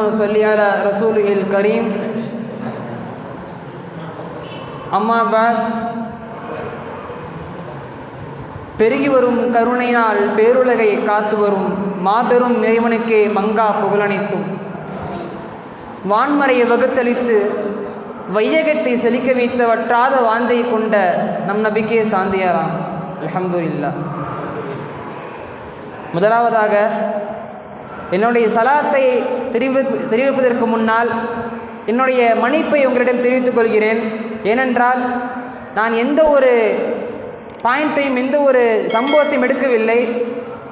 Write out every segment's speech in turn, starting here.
نحمده ونصلي على رسوله الكريم أما بعد பெருகி வரும் கருணையினால் பேருலகை காத்து வரும் மாபெரும் இறைவனுக்கே மங்கா புகழனைத்தும் வான்மறையை வகுத்தளித்து வையகத்தை செழிக்க வைத்த வற்றாத வாஞ்சை கொண்ட நம் நபிக்கே சாந்தியாராம் அல்ஹம்துலில்லா முதலாவதாக என்னுடைய சலாத்தை தெரிவி தெரிவிப்பதற்கு முன்னால் என்னுடைய மன்னிப்பை உங்களிடம் தெரிவித்துக் கொள்கிறேன். ஏனென்றால் நான் எந்த ஒரு பாயிண்ட்டையும் எந்த ஒரு சம்பவத்தையும் எடுக்கவில்லை.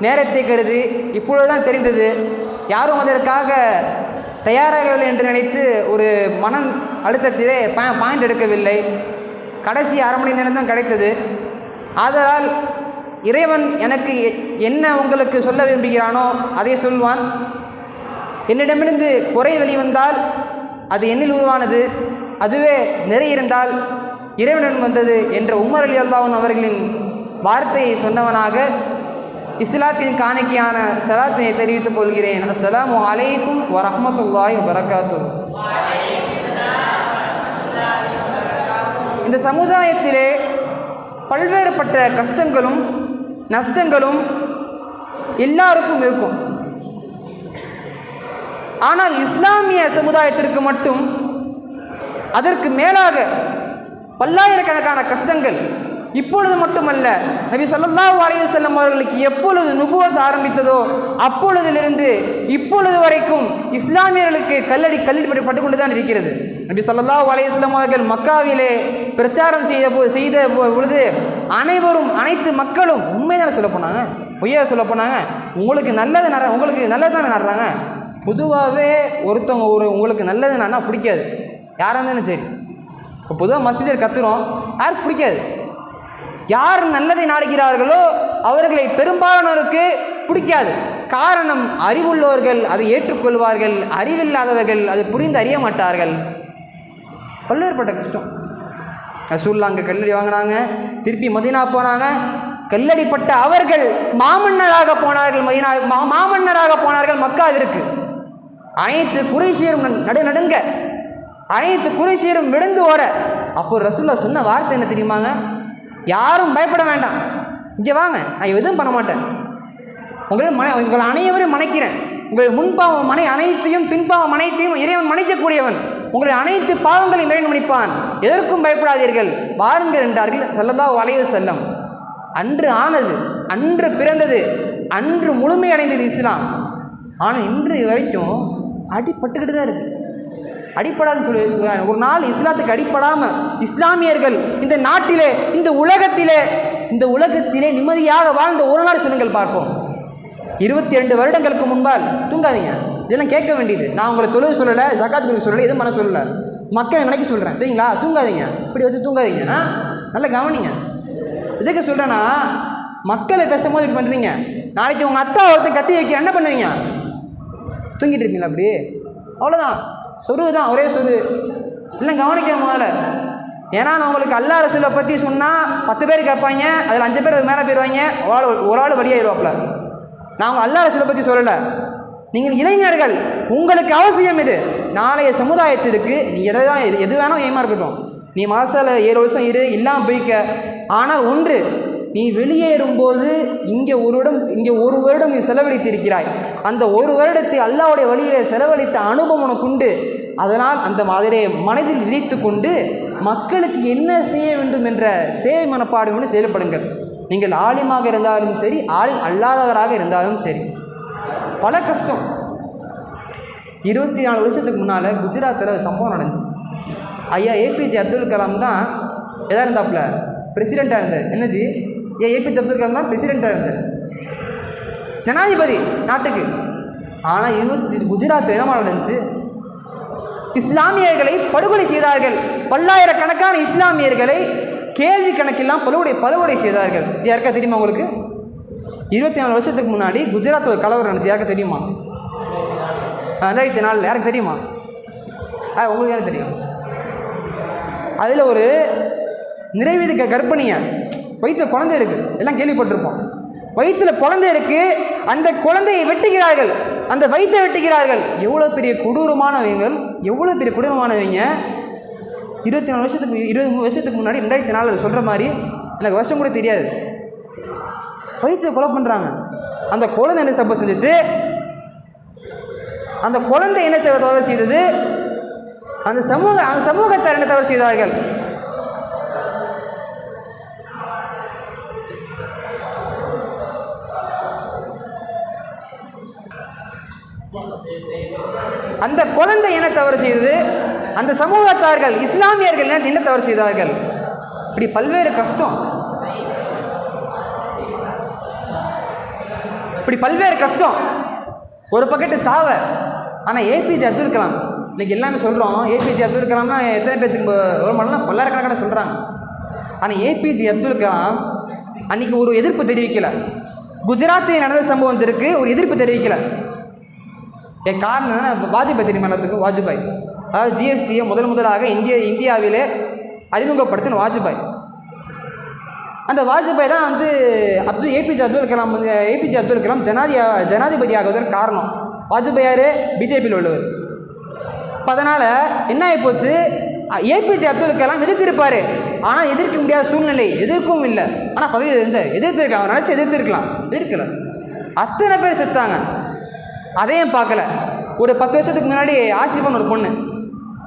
நேரத்தை கருதி இப்பொழுதுதான் தெரிந்தது. யாரும் அதற்காக தயாராகவில்லை என்று நினைத்து ஒரு மனம் அழுத்தத்திலே பா பாயிண்ட் எடுக்கவில்லை. கடைசி அரை மணி நேரம் தான் கிடைத்தது. ஆதலால் இறைவன் எனக்கு எ- என்ன உங்களுக்கு சொல்ல விரும்புகிறானோ அதை சொல்வான். என்னிடமிருந்து குறை வெளிவந்தால் அது என்னில் உருவானது. அதுவே நிறையிருந்தால் இறைவனிடம் வந்தது என்ற உமர் அலி அல்லாவும் அவர்களின் வார்த்தையை சொன்னவனாக இஸ்லாத்தின் காணிக்கையான சலாத்தினை தெரிவித்துக் கொள்கிறேன். அஸ்லாம் அலைக்கும் வரமத்துல்லாய் வரகாத்து இந்த சமுதாயத்திலே பல்வேறுபட்ட கஷ்டங்களும் நஷ்டங்களும் எல்லாருக்கும் இருக்கும். ஆனால் இஸ்லாமிய சமுதாயத்திற்கு மட்டும் அதற்கு மேலாக பல்லாயிரக்கணக்கான கஷ்டங்கள் இப்பொழுது மட்டுமல்ல நபி சொல்லல்லா வரைய வஸல்லம் அவர்களுக்கு எப்பொழுது நுபுவத் ஆரம்பித்ததோ அப்பொழுதிலிருந்து இப்பொழுது வரைக்கும் இஸ்லாமியர்களுக்கு கல்லடி கல்லடி பட்டு கொண்டு தான் இருக்கிறது. நபி சல்லல்லா வரைய செல்லம் அவர்கள் மக்காவிலே பிரச்சாரம் செய்த போ- செய்த பொழுது அனைவரும் அனைத்து மக்களும் உண்மைதானே சொல்ல போனாங்க? பொய்யா சொல்ல போனாங்க? உங்களுக்கு நல்லது நட உங்களுக்கு நல்லது தானே நடுறாங்க? பொதுவாகவே ஒருத்தவங்க ஒரு உங்களுக்கு நல்லது நான் பிடிக்காது. யாராக இருந்தாலும் சரி. இப்போ பொதுவாக மசிதர் கத்துறோம் யாருக்கு பிடிக்காது? யார் நல்லதை நாடுகிறார்களோ அவர்களை பெரும்பாலானோருக்கு பிடிக்காது. காரணம் அறிவுள்ளவர்கள் அதை ஏற்றுக்கொள்வார்கள். அறிவில்லாதவர்கள் அதை புரிந்து அறிய மாட்டார்கள். பல்வேறுபட்ட கஷ்டம். ரசூல்லா அங்கே கல்லடி வாங்கினாங்க திருப்பி மதீனா போனாங்க. கல்லடிப்பட்ட அவர்கள் மாமன்னராக போனார்கள் மதீனா மா மாமன்னராக போனார்கள் மக்காவிற்கு. அனைத்து குறைசீரும் நடு நடுங்க. அனைத்து குறைசீரும் விழுந்து ஓட. அப்போ ரசூல்லா சொன்ன வார்த்தை என்ன தெரியுமாங்க? யாரும் பயப்பட வேண்டாம். இங்கே வாங்க. நான் எதுவும் பண்ண மாட்டேன். உங்களை மனை உங்களை அனைவரும் மனைக்கிறேன் உங்கள் முன்பாவம் மனை அனைத்தையும் பின்பாவம் அனைத்தையும் இறைவன் மன்னிக்கக்கூடியவன். உங்களை அனைத்து பாவங்களையும் இறைவன் மன்னிப்பான். எதற்கும் பயப்படாதீர்கள். வாருங்கள் என்றார்கள். செல்லதா வளைவு செல்லம் அன்று ஆனது அன்று பிறந்தது அன்று முழுமையடைந்தது இஸ்லாம். ஆனால் இன்று வரைக்கும் அடிப்பட்டுக்கிட்டு தான் இருக்குது அடிப்படாதுன்னு சொல்லி ஒரு நாள் இஸ்லாத்துக்கு அடிப்படாமல் இஸ்லாமியர்கள் இந்த நாட்டிலே இந்த உலகத்திலே இந்த உலகத்திலே நிம்மதியாக வாழ்ந்த ஒரு நாள் சொல்லுங்கள் பார்ப்போம். இருபத்தி ரெண்டு வருடங்களுக்கு முன்பால் தூங்காதீங்க. இதெல்லாம் கேட்க வேண்டியது. நான் உங்களை தொழில் சொல்லலை ஜக்காத் குறிப்பு சொல்லலை எதுவும் மன சொல்லலை. மக்களை நினைக்க சொல்கிறேன் சரிங்களா? தூங்காதீங்க. இப்படி வச்சு தூங்காதீங்க. ஆ? நல்லா கவனிங்க. எதுக்கு சொல்கிறேன்னா மக்களை பேசும்போது இப்படி பண்ணுறீங்க நாளைக்கு உங்கள் அத்தா ஒருத்தர் கத்தி வைக்க என்ன பண்ணுவீங்க? தூங்கிட்டு இருப்பீங்களா அப்படி? அவ்வளோதான் சொரு தான் ஒரே சொரு இல்லை கவனிக்க முதல்ல. ஏன்னா நான் உங்களுக்கு அல்லா ரசூலை பற்றி சொன்னால் பத்து பேர் கேட்பாங்க அதில் அஞ்சு பேர் மேலே போயிடுவாங்க ஒரு ஆள் ஒரு ஆள் வெளியாயிருவாப்புல நான் உங்கள் அல்லா ரசூலை பற்றி சொல்லலை. நீங்கள் இளைஞர்கள் உங்களுக்கு அவசியம் இது. நாளைய சமுதாயத்திற்கு நீ எதை தான் எது எது வேணால் ஏமா இருக்கட்டும் நீ மாதத்தில் ஏழு வருஷம் இரு இல்லாமல் போய்க்க. ஆனால் ஒன்று நீ வெளியேறும்போது இங்கே ஒரு வருடம் இங்கே ஒரு வருடம் நீ செலவழித்திருக்கிறாய். அந்த ஒரு வருடத்தை அல்லாவுடைய வழியிலே செலவழித்த அனுபவம் உனக்கு உண்டு அதனால் அந்த மாதிரியை மனதில் விதைத்து கொண்டு மக்களுக்கு என்ன செய்ய வேண்டும் என்ற சேவை மனப்பாடுகளோடு செயல்படுங்கள். நீங்கள் ஆலிமாக இருந்தாலும் சரி ஆலிம் அல்லாதவராக இருந்தாலும் சரி. பல கஷ்டம். இருபத்தி நாலு வருஷத்துக்கு முன்னால் குஜராத்தில் ஒரு சம்பவம் நடந்துச்சு. ஐயா ஏபிஜே அப்துல் கலாம் தான் எதாக இருந்தாப்புல பிரசிடெண்ட்டாக இருந்தார். என்னஜி A A P Abdul Kalam தான் பிரசிடெண்ட்டாக இருந்தார் ஜனாதிபதி நாட்டுக்கு. ஆனால் இருபத்தி குஜராத்தில் என்ன நடந்துச்சு இஸ்லாமியர்களை படுகொலை செய்தார்கள். பல்லாயிரக்கணக்கான இஸ்லாமியர்களை கேள்வி கணக்கெல்லாம் படுகொலை படுகொலை செய்தார்கள். இது யாருக்கா தெரியுமா உங்களுக்கு? இருபத்தி நாலு வருஷத்துக்கு முன்னாடி குஜராத் ஒரு கலவரம் நடந்துச்சு. யாருக்கா தெரியுமா? ரெண்டாயிரத்தி நாலில். யாருக்கு தெரியுமா? ஆ உங்களுக்கு யாரும் தெரியும்? அதில் ஒரு நிறைவேதிக்க கர்ப்பிணியை. வயிற்றில் குழந்தை இருக்குது எல்லாம் கேள்விப்பட்டிருப்போம். வயிற்றில் குழந்தை இருக்குது அந்த குழந்தையை வெட்டுகிறார்கள். அந்த வயிற்றை வெட்டுகிறார்கள். எவ்வளோ பெரிய கொடூரமானவங்கள் எவ்வளோ பெரிய கொடூரமானவங்க. இருபத்தி நாலு வருஷத்துக்கு இருபது மூணு வருஷத்துக்கு முன்னாடி ரெண்டாயிரத்தி நாலில் சொல்கிற மாதிரி எனக்கு வருஷம் கூட தெரியாது. வயிற்றில் கொலை பண்ணுறாங்க அந்த குழந்தை என்ன தப்பு செஞ்சுட்டு அந்த குழந்தை என்ன தவறு செய்தது? அந்த சமூக அந்த சமூகத்தார் என்ன தவறு செய்தார்கள்? அந்த குழந்தை என்ன தவறு செய்தது? அந்த சமூகத்தார்கள் இஸ்லாமியர்கள் என்ன தவறு செய்தார்கள்? இப்படி பல்வேறு கஷ்டம். இப்படி பல்வேறு கஷ்டம். ஒரு பக்கெட்டு சாவ. ஆனால் ஏபிஜே அப்துல் கலாம் இன்னைக்கு எல்லாமே சொல்கிறோம் ஏபிஜே அப்துல் கலாம்னா எத்தனை பேர்த்துக்கு ஒரு மணலாம் பல்லாயிரக்கணக்கான சொல்கிறாங்க ஆனால் ஏபிஜே அப்துல் கலாம் அன்னைக்கு ஒரு எதிர்ப்பு தெரிவிக்கலை. குஜராத்தில் நடந்த சம்பவத்திற்கு ஒரு எதிர்ப்பு தெரிவிக்கலை. என் காரணம் என்ன வாஜ்பாய் தெரியுமா எல்லாத்துக்கும்? வாஜ்பாய். அதாவது ஜிஎஸ்டியை முதல் முதலாக இந்திய இந்தியாவிலே அறிமுகப்படுத்தின வாஜ்பாய். அந்த வாஜ்பாய் தான் வந்து அப்துல் ஏபிஜே அப்துல் கலாம் வந்து ஏபிஜே அப்துல் கலாம் ஜனாதி ஜனாதிபதி ஆகுவதற்கு காரணம். வாஜ்பாய் பிஜேபியில் உள்ளவர். இப்போ அதனால் என்ன ஆகிப்போச்சு ஏபிஜே அப்துல் கலாம் எதிர்த்திருப்பார். ஆனால் எதிர்க்க முடியாத சூழ்நிலை எதிர்க்கவும் இல்லை. ஆனால் பதவி இருந்தார். எதிர்த்திருக்கலாம். அவர் நினச்சி எதிர்த்திருக்கலாம். எதிர்க்கல. அத்தனை பேர் செத்தாங்க அதையும் பார்க்கல? ஒரு பத்து வருஷத்துக்கு முன்னாடி ஆசிஃபான்னு ஒரு பொண்ணு.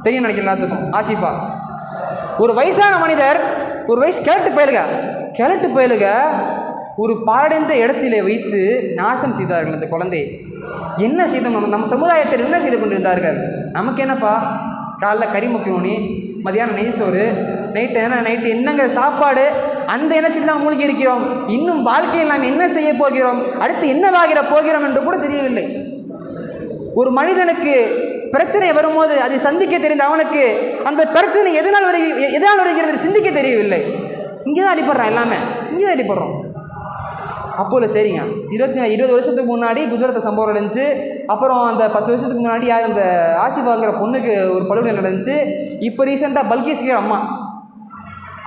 தெரியும் நினைக்கிறேன் எல்லாத்துக்கும். ஆசிஃபா. ஒரு வயசான மனிதர் ஒரு வயசு கிழட்டு பயலுக. கிழட்டு பயலுக ஒரு பாடைந்த இடத்திலே வைத்து நாசம் செய்தார்கள் அந்த குழந்தையை என்ன செய்தோம்? நம்ம நம்ம சமுதாயத்தில் என்ன செய்து கொண்டிருந்தார்கள்? நமக்கு என்னப்பா? காலைல கறி மக்கிரோனி மதியானம் நெய் சோறு நைட்டு என்ன நைட்டு என்னங்க சாப்பாடு? அந்த இனத்தில் தான் மூழ்கி இருக்கிறோம். இன்னும் வாழ்க்கையில் நாம் என்ன செய்ய போகிறோம்? அடுத்து என்னவாகிற போகிறோம் என்று கூட தெரியவில்லை. ஒரு மனிதனுக்கு பிரச்சனை வரும்போது அதை சந்திக்க தெரிந்த அவனுக்கு அந்த பிரச்சனை எதனால் வருகி எதனால் வருகிறது சிந்திக்க தெரியவில்லை. இங்கே தான் அடிப்படுறான் எல்லாமே. இங்கே தான் அடிப்படுறோம் அப்போல சரிங்க. இருபத்தி இருபது வருஷத்துக்கு முன்னாடி குஜராத் சம்பவம் நடந்துச்சு. அப்புறம் அந்த பத்து வருஷத்துக்கு முன்னாடி யார் அந்த ஆசிஃபாங்கிற பொண்ணுக்கு ஒரு படுகொலை நடந்துச்சு. இப்போ ரீசெண்டாக பல்கேஸ்கிற அம்மா.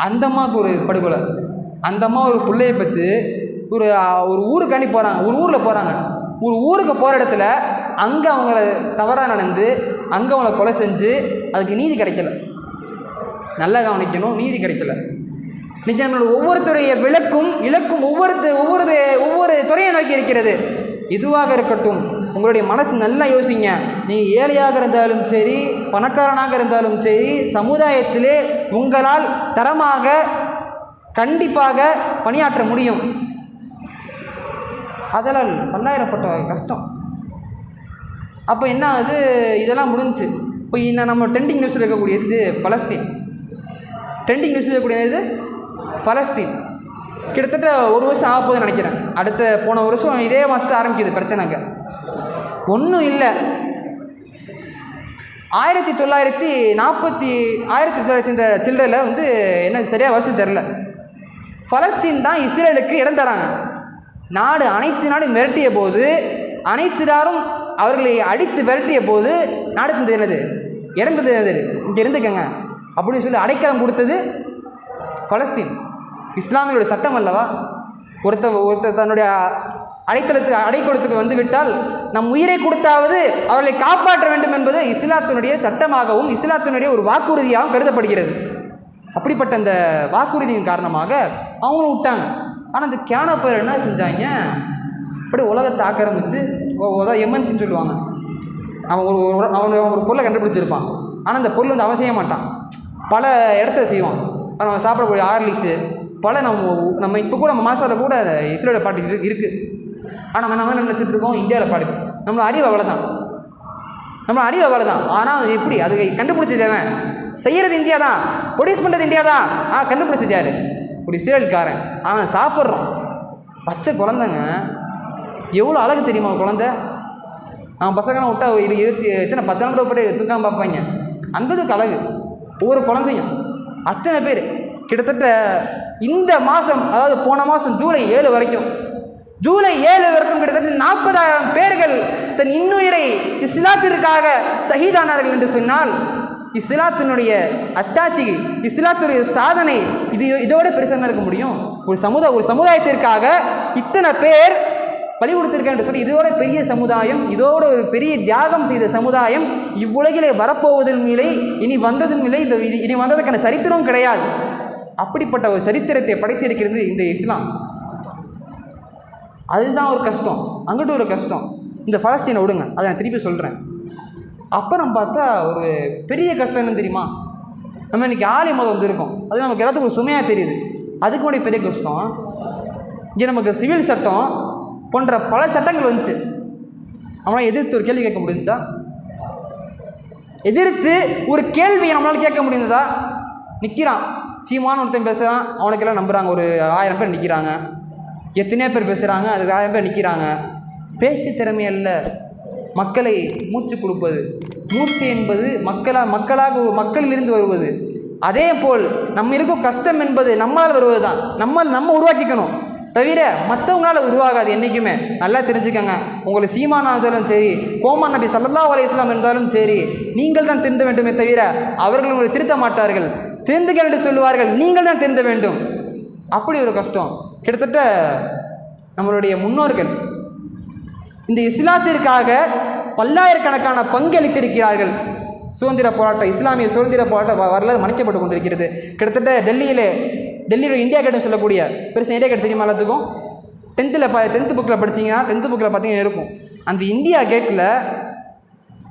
அந்த அம்மாவுக்கு ஒரு படுகொலை. அந்த அம்மா ஒரு பிள்ளையை பற்றி ஒரு ஒரு ஊருக்காண்டி போகிறாங்க ஒரு ஊரில் போகிறாங்க ஒரு ஊருக்கு போகிற இடத்துல அங்கே அவங்கள தவறாக நடந்து அங்கே அவங்கள கொலை செஞ்சு அதுக்கு நீதி கிடைக்கல. நல்லா கவனிக்கணும் நீதி கிடைக்கல. இன்றைக்கி நம்மளோட ஒவ்வொரு துறைய விளக்கும் இலக்கும் ஒவ்வொரு ஒவ்வொரு ஒவ்வொரு துறையை நோக்கி இருக்கிறது. இதுவாக இருக்கட்டும். உங்களுடைய மனசு நல்லா யோசிங்க. நீங்கள் ஏழையாக இருந்தாலும் சரி பணக்காரனாக இருந்தாலும் சரி சமுதாயத்திலே உங்களால் தரமாக கண்டிப்பாக பணியாற்ற முடியும். அதனால் பல்லாயிரப்பட்ட கஷ்டம். அப்போ என்ன ஆகுது இதெல்லாம் முடிஞ்சுச்சு. இப்போ இன்னும் நம்ம ட்ரெண்டிங் நியூஸில் இருக்கக்கூடியது இது பலஸ்தீன். ட்ரெண்டிங் நியூஸில் இருக்கக்கூடியது பலஸ்தீன். கிட்டத்தட்ட ஒரு வருஷம் ஆக போகுதுன்னு நினைக்கிறேன். அடுத்த போன வருஷம் இதே மாதத்தை ஆரம்பிக்குது பிரச்சனைங்க ஒன்றும் இல்லை. ஆயிரத்தி தொள்ளாயிரத்தி நாற்பத்தி ஆயிரத்தி தொள்ளாயிரத்தி இந்த சில்லரில் வந்து என்ன சரியாக வருஷம் தெரில ஃபலஸ்தீன் தான் இஸ்ரேலுக்கு இடம் தராங்க. நாடு அனைத்து நாடும் மிரட்டிய போது அனைத்து நாடும் அவர்களை அடித்து விரட்டிய போது நாடு என்னது? இடம் என்னது? இங்கே இருந்துக்கங்க. அப்படின்னு சொல்லி அடைக்கலம் கொடுத்தது பலஸ்தீன். இஸ்லாமியோட சட்டம் அல்லவா? ஒருத்த ஒருத்தர் தன்னுடைய அடைக்கலத்துக்கு அடைக்கலத்துக்கு வந்து விட்டால் நம் உயிரை கொடுத்தாவது அவர்களை காப்பாற்ற வேண்டும் என்பது இஸ்லாத்தினுடைய சட்டமாகவும் இஸ்லாத்தினுடைய ஒரு வாக்குறுதியாகவும் கருதப்படுகிறது. அப்படிப்பட்ட அந்த வாக்குறுதியின் காரணமாக அவங்களும் விட்டாங்க. ஆனால் அந்த கேன பேர் என்ன செஞ்சாங்க? அப்படி உலகத்தை ஆக்கிரமிச்சு அதாவது எம்என்சின்னு சொல்லுவாங்க. அவன் ஒரு அவன் அவன் ஒரு பொருளை கண்டுபிடிச்சிருப்பான். ஆனால் அந்த பொருள் வந்து அவன் செய்ய மாட்டான். பல இடத்துல செய்வான். நம்ம சாப்பிடக்கூடிய ஹார்லிக்ஸு பல நம்ம நம்ம இப்போ கூட நம்ம மாசாவில் கூட இஸ்ரேல பாட்டு இருக்கு இருக்குது ஆனால் நம்ம என்ன நினச்சிட்டு இருக்கோம்? இந்தியாவில் பாடு. நம்மளோட அறிவு அவ்வளோதான் நம்ம அறிவு அவ்வளோதான் ஆனால் அது எப்படி? அது கண்டுபிடிச்சது அவன் செய்கிறது இந்தியா தான் ப்ரொடியூஸ் பண்ணுறது இந்தியா தான் ஆ கண்டுபிடிச்சது யார்? ஒரு இஸ்ரேல்காரன். அவன் சாப்பிட்றோம் பச்சை குழந்தைங்க எவ்வளோ அழகு தெரியுமா குழந்த குழந்தை? அவன் பசங்களாம் விட்டா இரு இருபத்தி எத்தனை பத்து நாள் கூட போட்டு தூக்காம பார்ப்பாங்க. அந்தளவுக்கு அழகு. ஒவ்வொரு குழந்தையும். அத்தனை பேர். கிட்டத்தட்ட இந்த மாதம் அதாவது போன மாதம் ஜூலை ஏழு வரைக்கும் ஜூலை ஏழு வரைக்கும் கிட்டத்தட்ட நாற்பதாயிரம் பேர்கள் தன் இன்னுயிரை இஸ்லாத்திற்காக ஷஹீதானார்கள் என்று சொன்னால் இஸ்லாத்தினுடைய அத்தாட்சி இஸ்லாத்துடைய சாதனை இது இதோட பெருசாக இருக்க முடியும்? ஒரு சமுதாய ஒரு சமுதாயத்திற்காக இத்தனை பேர் பலி கொடுத்திருக்கேன் என்று சொல்லி இதோட பெரிய சமுதாயம் இதோட ஒரு பெரிய தியாகம் செய்த சமுதாயம் இவ்வுலகிலே வரப்போவதும் இல்லை இனி வந்ததும் இல்லை இந்த இது- இனி வந்ததுக்கான சரித்திரம் கிடையாது. அப்படிப்பட்ட ஒரு சரித்திரத்தை படைத்திருக்கிறது இந்த இஸ்லாம். அதுதான் ஒரு கஷ்டம். அங்கிட்டு ஒரு கஷ்டம். இந்த பலஸ்தீனை விடுங்க. அதை நான் திருப்பி சொல்கிறேன் அப்புறம் பார்த்தா ஒரு பெரிய கஷ்டம் என்ன தெரியுமா? நம்ம இன்றைக்கி ஆலய மதம் வந்திருக்கோம். அது நமக்கு எல்லாத்துக்கும் ஒரு சுமையாக தெரியுது. அதுக்கு முன்னாடி பெரிய கஷ்டம். இங்கே நமக்கு சிவில் சட்டம் போன்ற பல சட்டங்கள் வந்துச்சு. அவனால் எதிர்த்து ஒரு கேள்வி கேட்க முடிஞ்சுச்சா? எதிர்த்து ஒரு கேள்வியை நம்மளால் கேட்க முடிந்ததா? நிற்கிறான் சீமான் ஒருத்தன் பேசுகிறான் அவனுக்கெல்லாம் நம்புகிறாங்க ஒரு ஆயிரம் பேர் நிற்கிறாங்க எத்தனையோ பேர் பேசுகிறாங்க அதுக்கு ஆயிரம் பேர் நிற்கிறாங்க பேச்சு திறமை அல்ல. மக்களை மூச்சு கொடுப்பது. மூச்சு என்பது மக்களாக மக்களாக மக்களிலிருந்து வருவது. அதே போல் நம்ம இருக்கும் கஷ்டம் என்பது நம்மளால் வருவது தான் நம்மால் நம்ம உருவாக்கிக்கணும். தவிர மற்றவங்களால் உருவாகாது என்றைக்குமே நல்லா தெரிஞ்சுக்கோங்க. உங்களுக்கு சீமானா இருந்தாலும் சரி கோமான் நபி சல்லா அலைஹி இருந்தாலும் சரி நீங்கள் தான் திருந்த வேண்டுமே தவிர அவர்கள் உங்களை திருத்த மாட்டார்கள். திருந்துகள் என்று சொல்லுவார்கள் நீங்கள் தான் திருந்த வேண்டும். அப்படி ஒரு கஷ்டம். கிட்டத்தட்ட நம்மளுடைய முன்னோர்கள் இந்த இஸ்லாத்திற்காக பல்லாயிரக்கணக்கான பங்களித்திருக்கிறார்கள். சுதந்திர போராட்டம் இஸ்லாமிய சுதந்திர போராட்டம் வரலாறு மறைக்கப்பட்டு கொண்டிருக்கிறது. கிட்டத்தட்ட டெல்லியிலே டெல்லியில் இந்தியா கேட்டும் சொல்லக்கூடிய பெருசு இந்தியா கேட் தெரியுமா எல்லாத்துக்கும்? டென்த்தில் ப டென்த்து புக்கில் படிச்சீங்கன்னா டென்த்து புக்கில் பார்த்தீங்கன்னா இருக்கும். அந்த இந்தியா கேட்டில்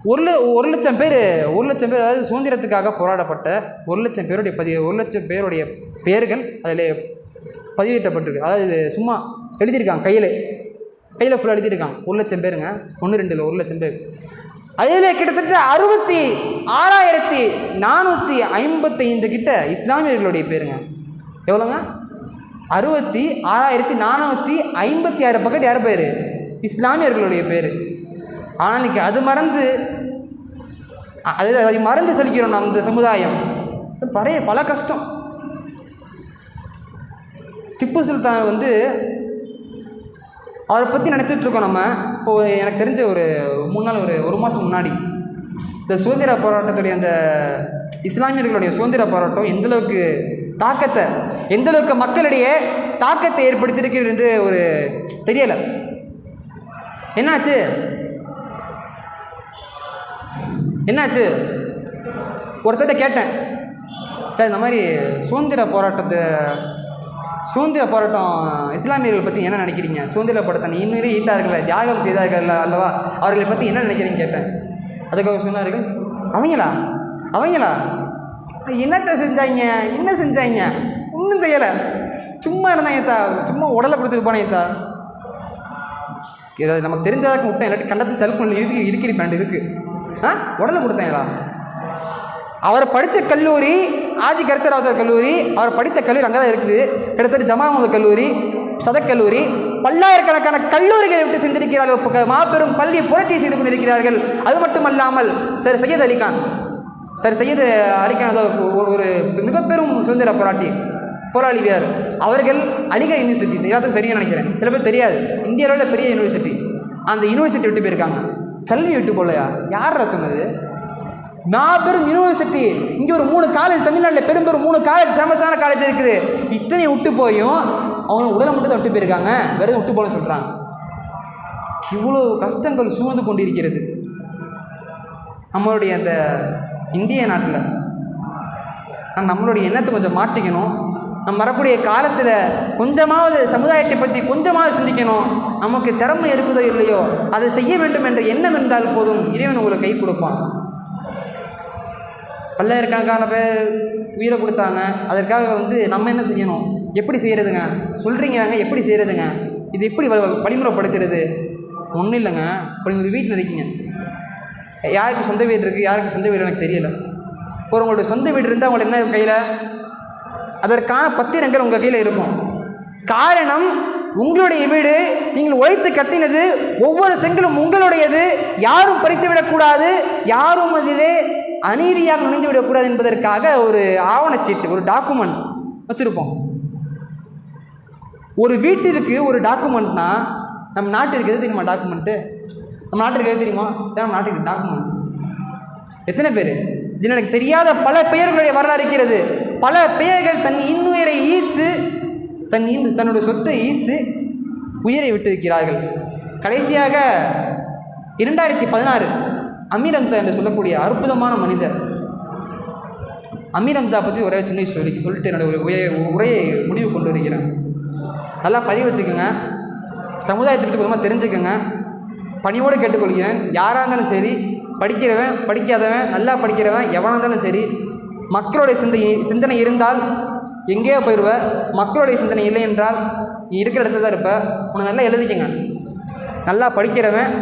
ஒரு ல- ஒரு லட்சம் பேர் ஒரு லட்சம் பேர் அதாவது சுதந்திரத்துக்காக போராடப்பட்ட ஒரு லட்சம் பேருடைய பதிவு ஒரு லட்சம் பேருடைய பெயர்கள் அதில் பதிவேற்றப்பட்டிருக்கு. அதாவது இது சும்மா எழுதியிருக்காங்க கையில். கையில் ஃபுல்லாக எழுதியிருக்காங்க. ஒரு லட்சம் பேருங்க. ஒன்று ரெண்டு இல்லை ஒரு லட்சம் பேர். அதில் கிட்டத்தட்ட அறுபத்தி ஆறாயிரத்தி நானூற்றி ஐம்பத்தைந்து கிட்ட இஸ்லாமியர்களுடைய பேருங்க. எவ்வளோங்க? அறுபத்தி ஆறாயிரத்தி நானூற்றி ஐம்பத்தி ஆறு பக்கெட் யார் பேர்? இஸ்லாமியர்களுடைய பேர். ஆனால் இன்றைக்கி அது மறந்து அது அதை மறந்து செலுக்கிறோம் நம்ம இந்த சமுதாயம். பழைய பல கஷ்டம். திப்பு சுல்தான் வந்து அவரை பற்றி நினச்சிட்டு இருக்கோம் நம்ம. இப்போது எனக்கு தெரிஞ்ச ஒரு மூணு நாள் ஒரு ஒரு மாதம் முன்னாடி இந்த சுதந்திர போராட்டத்துடைய அந்த இஸ்லாமியர்களுடைய சுதந்திர போராட்டம் எந்த அளவுக்கு தாக்கத்தை எந்த அளவுக்கு மக்களிடையே தாக்கத்தை ஏற்படுத்தியிருக்கிறது ஒரு தெரியலை. என்னாச்சு? என்னாச்சு? ஒருத்தர்கிட்ட கேட்டேன். சார் இந்த மாதிரி சுதந்திர போராட்டத்தை சுதந்திர போராட்டம் இஸ்லாமியர்கள் பற்றி என்ன நினைக்கிறீங்க? சுதந்திர போராட்டம் இன்னும் ஈத்தார்கள் தியாகம் செய்தார்கள் அல்லவா? அவர்களை பற்றி என்ன நினைக்கிறீங்க கேட்டேன். அதுக்காக சொன்னார்கள் அவங்களா? அவங்களா? என்னத்தை செஞ்சாங்க? என்ன செஞ்சாங்க? ஒன்றும் செய்யலை. சும்மா இருந்தாங்க தா சும்மா உடலை கொடுத்துட்டு போனேன் தா இது நமக்கு தெரிஞ்சதாக விட்டேன் இல்லாட்டி கண்டத்து செல்ஃபோனில் இருக்கு இருக்கிற பேண்ட் இருக்குது ஆ? உடலை கொடுத்தேங்களா அவர் படித்த கல்லூரி ஆஜி கருத்தராவதர் கல்லூரி அவர் படித்த கல்லூரி அங்கே தான் இருக்குது. கிட்டத்தட்ட ஜமாமுத கல்லூரி சதக்கல்லூரி பல்லாயிரக்கணக்கான கல்லூரிகளை விட்டு சென்றிருக்கிறார்கள். மாபெரும் பள்ளி புரட்சி செய்து கொண்டிருக்கிறார்கள். அது மட்டுமல்லாமல் சார் சையத் அலிகான் சார் சையத் அலிகான் ஒரு ஒரு மிகப்பெரும் சுதந்திர போராட்டி. போராளி வீரர். அவர்கள் அலிகர் யூனிவர்சிட்டி எல்லாத்துக்கும் தெரியும் நினைக்கிறேன். சில பேர் தெரியாது. இந்தியாவில் பெரிய யூனிவர்சிட்டி அந்த யூனிவர்சிட்டி விட்டு போயிருக்காங்க. கல்வி விட்டு போகலையா? யாரா சொன்னது? மாபெரும் யூனிவர்சிட்டி இங்கே ஒரு மூணு காலேஜ் தமிழ்நாட்டில் பெரும்பெரும் மூணு காலேஜ் ஃபேமஸான காலேஜ் இருக்குது. இத்தனை விட்டு போயும் அவங்க உடலை மட்டும் தான் விட்டு போயிருக்காங்க. வெறும் விட்டு போகலன்னு சொல்கிறாங்க இவ்வளோ கஷ்டங்கள் சூழ்ந்து கொண்டிருக்கிறது. நம்மளுடைய அந்த இந்திய நாட்டில். நம்மளுடைய எண்ணத்தை கொஞ்சம் மாட்டிக்கணும் நம்ம வரக்கூடிய காலத்தில் கொஞ்சமாவது சமுதாயத்தை பற்றி கொஞ்சமாவது சிந்திக்கணும். நமக்கு திறமை இருக்குதோ இல்லையோ அதை செய்ய வேண்டும் என்ற எண்ணம் இருந்தால் போதும். இறைவன் உங்களுக்கு கை கொடுப்பான். பல்லாயிரக்கணக்கான பேர் உயிரை கொடுத்தாங்க. அதற்காக வந்து நம்ம என்ன செய்யணும்? எப்படி செய்கிறதுங்க சொல்கிறீங்கிறாங்க எப்படி செய்கிறதுங்க இது எப்படி வழிமுறைப்படுத்துறது? ஒன்றும் இல்லைங்க. இப்போ நீங்கள் ஒரு வீட்டில் இருக்கீங்க. யாருக்கு சொந்த வீடு இருக்குது யாருக்கு சொந்த வீடு எனக்கு தெரியல. இப்போ உங்களுடைய சொந்த வீடு இருந்தால் உங்களுக்கு என்ன கையில்? அதற்கான பத்திரங்கள் உங்கள் கையில் இருக்கும். காரணம் உங்களுடைய வீடு நீங்கள் உழைத்து கட்டினது ஒவ்வொரு செங்கலும் உங்களுடையது. யாரும் பறித்து விடக்கூடாது. யாரும் அதிலே அநீதியாக நுழைந்து விடக்கூடாது என்பதற்காக ஒரு ஆவணச்சீட்டு ஒரு டாக்குமெண்ட் வச்சுருப்போம். ஒரு வீட்டிற்கு ஒரு டாக்குமெண்ட்னா நம்ம நாட்டிற்கு எது தெரியுமா டாக்குமெண்ட்டு நம்ம நாட்டிற்கு எது தெரியுமா? நம்ம நாட்டுக்கு டாக்குமெண்ட் எத்தனை பேர்? இது எனக்கு தெரியாத பல பெயர்களுடைய வரலாறு இருக்கிறது. பல பெயர்கள் தன் இன்னுயிரை ஈர்த்து தன் இன் தன்னுடைய சொத்தை ஈர்த்து உயிரை விட்டிருக்கிறார்கள். கடைசியாக இரண்டாயிரத்தி பதினாறு அமீர் என்று சொல்லக்கூடிய அற்புதமான மனிதர். அமீர் பற்றி ஒரே சின்ன சொல்லி சொல்லிட்டு என்னோட உரையை உரையை முடிவு கொண்டு வருகிறேன். நல்லா பதிவு வச்சுக்கோங்க. சமுதாயத்தை பற்றி கொஞ்சமாக தெரிஞ்சுக்கோங்க. பணியோடு கேட்டுக்கொள்கிறேன். யாராக இருந்தாலும் சரி படிக்கிறவன் படிக்காதவன் நல்லா படிக்கிறவன் எவனாக இருந்தாலும் சரி மக்களுடைய சிந்தனை சிந்தனை இருந்தால் எங்கேயோ போயிடுவ மக்களுடைய சிந்தனை இல்லை என்றால் நீ இருக்கிற இடத்துல தான் இருப்ப. உன்னை நல்லா எழுதிக்கங்க. நல்லா படிக்கிறவன்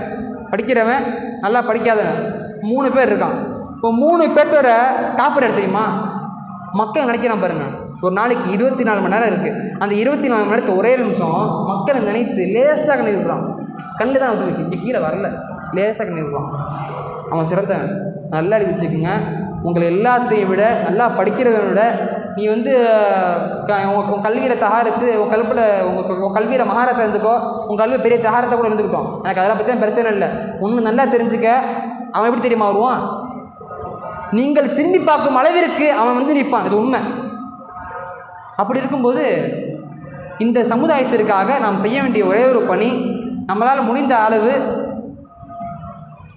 படிக்கிறவன் நல்லா படிக்காதவன். மூணு பேர் இருக்கான். இப்போ மூணு பேர்த்தோட டாப்பர் எடுத்துக்கிமா மக்கள் நினைக்கிறான் பாருங்கள் ஒரு நாளைக்கு இருபத்தி நாலு மணி நேரம் இருக்குது அந்த இருபத்தி நாலு மணி நேரத்தை ஒரே நிமிஷம் மக்களை நினைத்து லேசாக நிறுத்துறான் விடுறான் கண்ணு தான் வந்துருக்கு இங்கே கீழே வரல. லேசாக நிறுத்துறான் அவன் சிறந்தவன். நல்லா எழுதி வச்சுக்கோங்க. உங்களை எல்லாத்தையும் விட நல்லா படிக்கிறவனை விட நீ வந்து க உன் உன் கல்வியில் தகாரத்து உன் கல்வியில் உங்கள் உன் கல்வியில் மகாரத்தை இருந்துக்கோ உன் கல்வி பெரிய தகாரத்தை கூட இருந்துக்கிட்டோம். எனக்கு அதெல்லாம் பற்றி பிரச்சனை இல்லை. ஒன்று நல்லா தெரிஞ்சுக்க அவன் எப்படி தெரியுமா வருவான்? நீங்கள் திரும்பி பார்க்கும் அளவிற்கு அவன் வந்து நிற்பான். இது உண்மை. அப்படி இருக்கும்போது இந்த சமுதாயத்திற்காக நாம் செய்ய வேண்டிய ஒரே ஒரு பணி நம்மளால் முடிந்த அளவு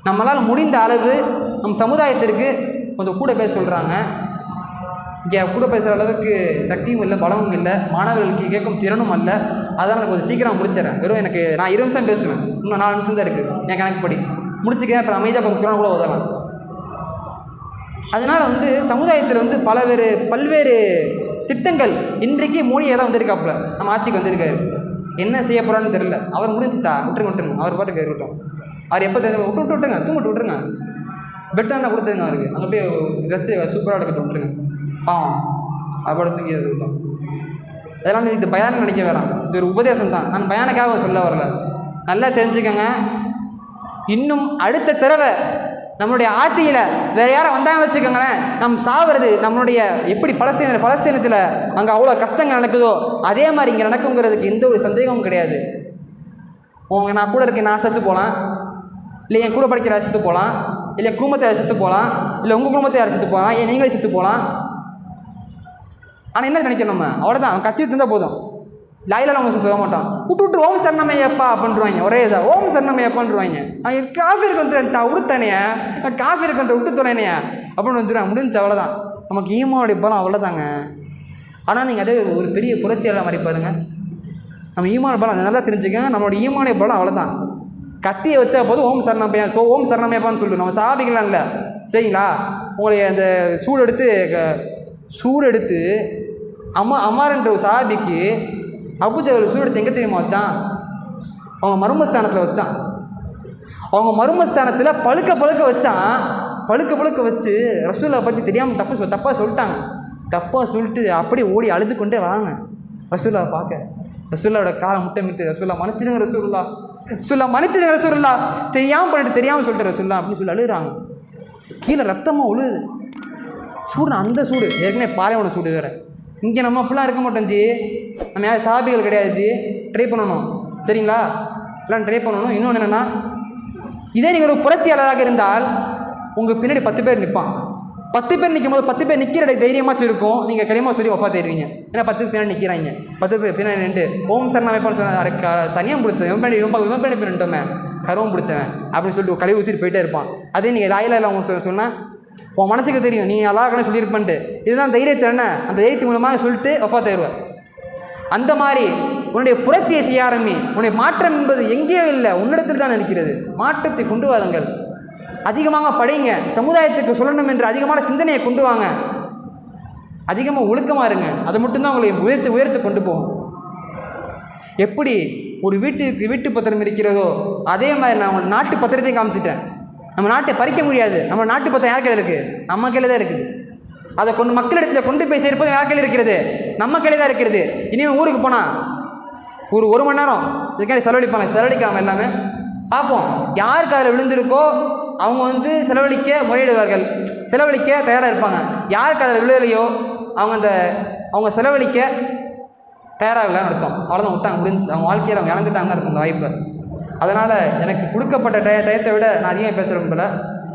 நம்மளால் முடிந்த அளவு நம் சமுதாயத்திற்கு கொஞ்சம் கூட பேச சொல்கிறாங்க இங்கே கூட பேசுகிற அளவுக்கு சக்தியும் இல்லை பலமும் இல்லை மாணவர்களுக்கு கேட்கும் திறனும் அல்ல. அதனால் நான் கொஞ்சம் சீக்கிரம் முடிச்சிடறேன். வெறும் எனக்கு நான் இருபது நிமிஷம் பேசுவேன். இன்னும் நாலு நிமிஷம் தான் இருக்குது என் கணக்குப்படி முடிச்சுக்கிறேன் அப்புறம் அமைதியாக கொஞ்சம் குரான் கூட உதவலாம். அதனால் வந்து சமுதாயத்தில் வந்து பலவேறு பல்வேறு திட்டங்கள் இன்றைக்கு மோடியாக தான் வந்திருக்காப்புல. நம்ம ஆட்சிக்கு வந்திருக்காரு. என்ன செய்ய போகிறான்னு தெரில அவர் முடிஞ்சுதா? விட்டுருங்க விட்டுருங்க. அவர் பாட்டுக்கு இருக்கட்டும் அவர் எப்போ தெரிஞ்சு விட்டு விட்டு விட்டுருங்க. தூங்கிட்டு விட்டுருங்க. பெட்டாக கொடுத்துருங்க அவருக்கு. அங்கே போய் ஜஸ்ட்டு சூப்பராக எடுக்கட்டும் விட்டுருங்க பாவம். அவரோட தூங்கி இருக்கட்டும் அதெல்லாம் இது பயானம் நினைக்க வேணாம். இது ஒரு உபதேசம் தான். நான் பயானுக்காக சொல்ல வரல. நல்லா தெரிஞ்சுக்கோங்க. இன்னும் அடுத்த தடவை நம்மளுடைய ஆட்சியில் வேறு யாரும் வந்தாங்க வச்சுக்கோங்களேன் நம் சாவுறது நம்மளுடைய எப்படி பலஸ்தீன பலஸ்தீனத்தில் அங்கே அவ்வளோ கஷ்டங்கள் நடக்குதோ அதே மாதிரி இங்கே நடக்குங்கிறதுக்கு எந்த ஒரு சந்தேகமும் கிடையாது. உங்க நான் கூட இருக்கேன் நான் செத்து போகலாம் இல்லை என் கூட படிக்கிற செத்து போகலாம் இல்லை குடும்பத்தை செத்து போகலாம் இல்லை உங்கள் குடும்பத்தை யார் செத்து போகலாம் ஏன் நீங்களே செத்து போகலாம் ஆனால் என்ன நினைக்கணும் நம்ம? அவ்வளோதான் அவன் கத்தி இருந்தால் போதும். லாயிலாம் அவங்க சொல்ல மாட்டான். விட்டு விட்டு ஓம் சரணமையப்பா அப்படின்றவாங்க ஒரே இதா ஓம் சரணமையப்பான்றாங்க அவன் காஃபி இருக்கு வந்து தா விடுத்தானே காஃபி இருக்கு வந்து விட்டு தொலைனைய அப்படின்னு வந்துடுவாங்க முடிஞ்சு அவ்வளோதான் நமக்கு ஈமாவுடைய பலம் அவ்வளோதாங்க ஆனால் நீங்கள் அதே ஒரு பெரிய புரட்சியாளர் மாதிரி பாருங்க. நம்ம ஈமான பலம் நல்லா தெரிஞ்சுக்கங்க. நம்மளோட ஈமானுடைய பலம் அவ்வளோதான் கத்தியை வச்சா போதும் ஓம் சரணமையா ஸோ ஓம் சரணமையப்பான்னு சொல்லிட்டு நம்ம சாபிக்கலாம் இல்லை சரிங்களா? உங்களுடைய அந்த சூடு எடுத்து க- சூடு எடுத்து அம்மா அம்மாருன்ற ஒரு சாபிக்கு அபுஜகல் சூடு எடுத்து எங்கே தெரியுமா வச்சான்? அவங்க மர்மஸ்தானத்தில் வச்சான். அவங்க மர்மஸ்தானத்தில் பழுக்க பழுக்க வச்சான். பழுக்க பழுக்க வச்சு ரசூலை பற்றி தெரியாமல் தப்பு சொல் தப்பாக சொல்லிட்டாங்க. தப்பாக சொல்லிட்டு அப்படியே ஓடி அழுது கொண்டே வராங்க ரசூலாவை பார்க்க. ரசூல்லாவோட காலை முட்டை மித்து ரசூல்லா மன்னிச்சிடுங்க ரசூல்லா ரசூல்லா மன்னிச்சிடுங்க ரசூல்லா தெரியாமல் பண்ணிட்டு தெரியாமல் சொல்லிட்டு ரசூல்லா அப்படின்னு சொல்லி அழுகிறாங்க. கீழே ரத்தமாக உழுது சூடு அந்த சூடு ஏற்கனவே பாலைவன சூடு வேறு. இங்கே நம்ம அப்படிலாம் இருக்க மாட்டோம் ஜி. நம்ம யார் சாபிகள் கிடையாது ஜி. ட்ரை பண்ணணும். சரிங்களா? எல்லாம் ட்ரை பண்ணணும். இன்னொன்று என்னென்னா இதே நீங்கள் ஒரு புரட்சியாளராக இருந்தால் உங்கள் பின்னாடி பத்து பேர் நிற்பான் பத்து பேர் நிற்கும் போது பத்து பேர் நிற்கிற தைரியமாக இருக்கும். நீங்கள் களிமா சொல்லி ஒஃபா தருவீங்க ஏன்னா பத்து பேர் நிற்கிறாங்க பத்து பேர் பின்னாடி நின்று ஓம் சரணா வைப்பான்னு சொன்ன சனியம் பிடிச்சேன் இவன் பின்னாடி இவன் இவன் நின்ட்டோமே கருவம் பிடிச்சவன் அப்படின்னு சொல்லிட்டு கழுவி ஊற்றிட்டு போயிட்டே இருப்பான். அதே நீங்கள் லாயில அவங்க சொன்னால் உன் மனசுக்கு தெரியும் நீ அழகான சொல்லியிருப்பன்ட்டு. இதுதான் தைரியத்திறனை என்ன அந்த தைரியத்து மூலமாக சொல்லிட்டு ஒஃபா தருவேன் அந்த மாதிரி உன்னுடைய புரட்சியை செய்ய ஆரம்பி உன்னுடைய மாற்றம் என்பது எங்கேயோ இல்லை உன்னிடத்தில் தான் இருக்கிறது. மாற்றத்தை கொண்டு வாருங்கள். அதிகமாக படிங்க. சமுதாயத்துக்கு சொல்லணும் என்று அதிகமான சிந்தனையை கொண்டு வாங்க. அதிகமாக ஒழுக்கமாக இருங்க. அதை மட்டும்தான் உங்களை உயர்த்து உயர்த்து கொண்டு போகும். எப்படி ஒரு வீட்டுக்கு வீட்டு பத்திரம் இருக்கிறதோ அதே மாதிரி நான் உங்களுக்கு நாட்டு பத்திரத்தையும் காமிச்சிட்டேன். நம்ம நாட்டை பறிக்க முடியாது. நம்ம நாட்டு பத்திரம் யார் கையில் இருக்குது நம்ம கையில் தான் இருக்குது. அதை கொண்டு மக்களிடத்தில் கொண்டு போய் சேர்ப்பது யார் கையில் இருக்கிறது? நம்ம கையில் தான் இருக்கிறது இனிமேல் ஊருக்கு போனால் ஒரு ஒரு மணி நேரம். இதுக்காக செலவழிப்பாங்க. செலவழிக்காமல் எல்லாமே பார்ப்போம். யாருக்கு அதில் விழுந்திருக்கோ அவங்க வந்து செலவழிக்க முறையிடுவார்கள். செலவழிக்க தயாராக இருப்பாங்க. யாருக்கு அதில் விழுவலையோ அவங்க அந்த அவங்க செலவழிக்க தயாராகலன்னு அர்த்தம். அவ்வளோதான் விட்டாங்க முடிஞ்சு அவங்க வாழ்க்கையில் அவங்க இழந்துட்டாங்கன்னு அர்த்தம் அந்த வாய்ப்பை. அதனால் எனக்கு கொடுக்கப்பட்ட டய டயத்தை விட நான் அதிகமாக பேச விரும்பல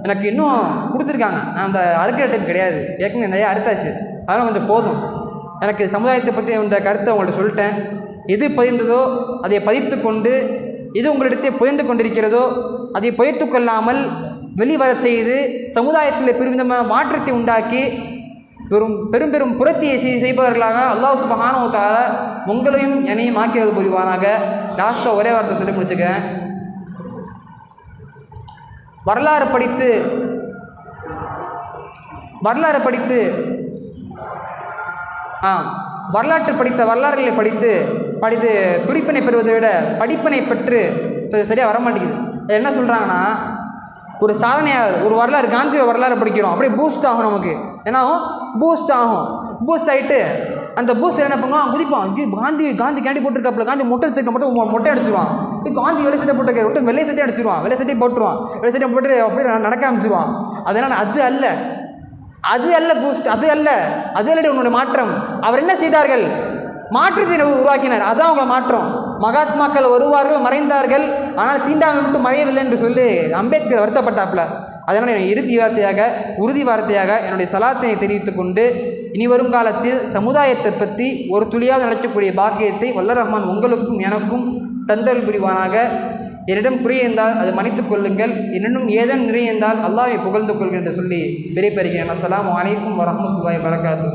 எனக்கு இன்னும் கொடுத்துருக்காங்க. நான் அந்த அறுக்கிற டைப் கிடையாது. ஏற்கனவே நிறைய அறுத்தாச்சு. அதனால் கொஞ்சம் போதும். எனக்கு சமுதாயத்தை பற்றி இந்த கருத்தை உங்கள்ட்ட சொல்லிட்டேன். எது பதிந்ததோ அதை பதித்து கொண்டு எது உங்களிடத்தை புரிந்து கொண்டிருக்கிறதோ அதை பொய்த்து கொள்ளாமல் வெளிவரச் செய்து சமுதாயத்தில் பெருமிதமான மாற்றத்தை உண்டாக்கி பெரும் பெரும் பெரும் புரட்சியை செய் செய்பவர்களாக அல்லாஹ் சுபஹானஹு உங்களையும் என்னையும் ஆக்கியது புரிவானாக. லாஸ்ட்டாக ஒரே வார்த்தை சொல்லி முடிச்சுக்கிறேன். வரலாறு படித்து வரலாறு படித்து ஆ வரலாற்று படித்த வரலாறுகளை படித்து படித்து துடிப்பினை பெறுவதை விட படிப்பினை பெற்று சரியாக வர மாட்டேங்குது. என்ன சொல்கிறாங்கன்னா ஒரு சாதனையாளர் ஒரு வரலாறு காந்தியோட வரலாறு படிக்கிறோம். அப்படியே பூஸ்ட் ஆகும் நமக்கு. என்ன ஆகும்? பூஸ்ட் ஆகும். பூஸ்ட் ஆகிட்டு அந்த பூஸ்ட் என்ன பண்ணுவான்? குதிப்பான். காந்தி காந்தி கேண்டி போட்டுருக்காப்புல. காந்தி மொட்டை அடிச்சிருக்க மட்டும் மொட்டை அடிச்சிருவான். காந்தி வெள்ளை சட்டை போட்டுக்க மட்டும் வெள்ளை சட்டை அடிச்சிருவான். வெள்ளை சட்டை போட்டுருவான். வெள்ளை சட்டை போட்டு அப்படியே நடக்க ஆரம்பிச்சிருவான். அதனால் அது அல்ல. அது அல்ல பூஸ்ட் அது அல்ல. அது அல்ல உன்னுடைய மாற்றம். அவர் என்ன செய்தார்கள்? மாற்றுத்தினை உருவாக்கினார். அதுதான் அவங்க மாற்றம். மகாத்மாக்கள் வருவார்கள் மறைந்தார்கள். ஆனால் தீண்டாமை மட்டும் மறையவில்லை என்று சொல்லி அம்பேத்கர் வருத்தப்பட்டாப்புல. அதனால் என் இறுதி வார்த்தையாக உறுதி வார்த்தையாக என்னுடைய சலாத்தினை தெரிவித்து கொண்டு இனி வரும் காலத்தில் சமுதாயத்தை பற்றி ஒரு துளியாக நடக்கக்கூடிய பாக்கியத்தை வல்ல ரஹ்மான் உங்களுக்கும் எனக்கும் தந்தல் புரிவானாக. என்னிடம் குறையிருந்தால் அது மன்னித்துக் கொள்ளுங்கள். என்னிடம் ஏதன் நிறையந்தால் அல்லாவை புகழ்ந்து கொள்கிறேன் என்று சொல்லி விடைபெறுகிறேன். அஸ்லாம் வலைக்கும் வரமத்துல்லாய் வரகாத்து